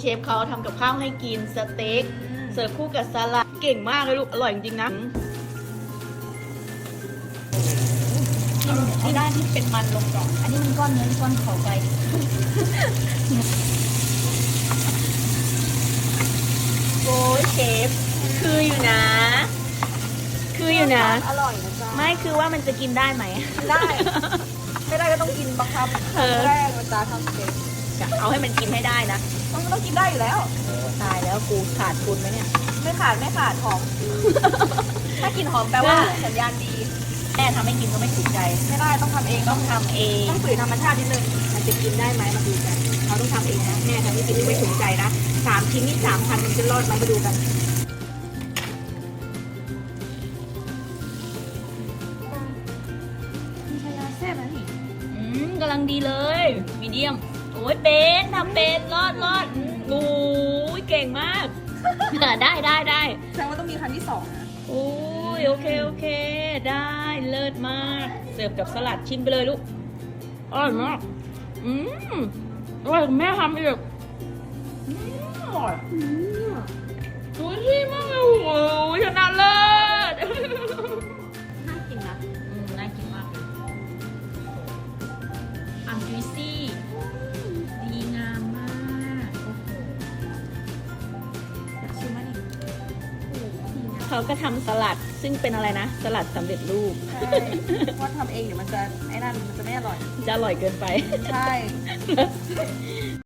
เชฟเขาทำกับข้าวให้กินสเต็กเสิร์ฟคู่กับสลัดเก่งมากเลยลูก อร่อยจริงๆนะเอาด้านที่เป็นมันลงก่อนอันนี้มันก้อนเนื้อนี่ก้อนเขาไก่โอ้ยเชฟคืออยู่นะ คืออยู่นะ อร่อยนะจ๊ะไม่คือว่ามันจะกินได้ไหมได้ ไม่ได้ก็ต้องกินบังคับเออแรกมันจะทำสเต็ก เอาให้มันกินให้ได้นะต้องต้องกินได้อยู่แล้ว ตายแล้วกูขาดทุนไหมเนี่ย ไม่ขาดไม่ขาดหอม ถ้ากินหอมแปลว่าสัญญาณดีแม่ทำให้กินก็ไม่ถูกใจ ไม่ได้ต้องทำเองต้ต้อองงทำเองต้องฝืนธรรมชาตินิดนึงมันจะกินได้ไหมมาดูกันเขาต้องทำเองนะแม่ทำให้กินไม่ถูกใจนะสามชิ้นนี่สามพันมันจะรอดไหมมาดูกันมีชายาแซ่บนะนี่อืมกำลังดีเลย มีเดียมโอ้ยเป็นทำเป็นรอดรอดอืมโอ้ยเก่งมาก ได้ได้ได้แสดงว่าต้องมีครั้งที่สองนะโอ้ยโอเคโอเค ได้เลิศมาก เสิร์ฟกับสลัดชิมไปเลยลูกอร่อยมากอืมอร่อยกว่าแม่ทำอีกอืมอร่อย เขาก็ทำสลัดซึ่งเป็นอะไรนะ สลัดสำเร็จรูป ใช่ว่าทำเองเดี๋ยวมันจะไอ้นั่นมันจะไม่อร่อย จะอร่อยเกินไป ใช่